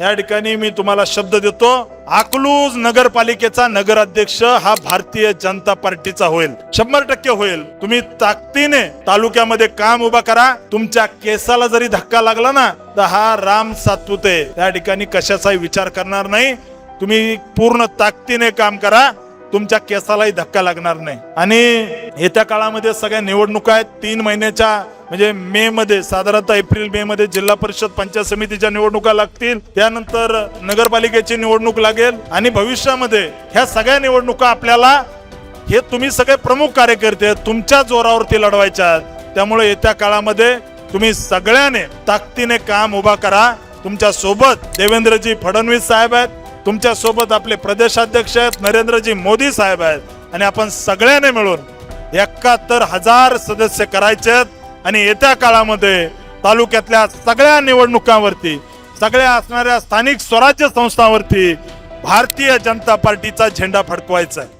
या ठिकाणी मी तुम्हाला शब्द देतो अकलूज नगरपालिकेचा नगराध्यक्ष हा भारतीय जनता पार्टीचा होईल. शंभर टक्के होईल. तुम्ही ताकदीने तालुक्यामध्ये काम उभा करा. तुमच्या केसाला जरी धक्का लागला ना तर हा राम सातपुते त्या ठिकाणी कशाचाही विचार करणार नाही. तुम्ही पूर्ण ताकदीने काम करा. तुमच्या केसालाही धक्का लागणार नाही. आणि येत्या काळामध्ये सगळ्या निवडणुका आहेत. तीन महिन्याच्या म्हणजे मे मध्ये साधारणतः एप्रिल मे मध्ये जिल्हा परिषद पंचायत समितीच्या निवडणुका लागतील. त्यानंतर नगरपालिकेची निवडणूक लागेल आणि भविष्यामध्ये ह्या सगळ्या निवडणुका आपल्याला हे तुम्ही सगळे प्रमुख कार्यकर्ते आहेत, तुमच्या जोरावरती लढवायच्या त्यामुळे येत्या काळामध्ये तुम्ही सगळ्याने ताकदीने काम उभा करा. तुमच्यासोबत देवेंद्रजी फडणवीस साहेब आहेत. तुमच्यासोबत आपले प्रदेशाध्यक्ष आहेत नरेंद्रजी मोदी साहेब आहेत. आणि आपण सगळ्याने मिळून एकाहत्तर हजार सदस्य करायचे आहेत. आणि येत्या काळामध्ये तालुक्यातल्या सगळ्या निवडणुकांवरती सगळ्या असणाऱ्या स्थानिक स्वराज्य संस्थांवरती भारतीय जनता पार्टीचा झेंडा फडकवायचा आहे.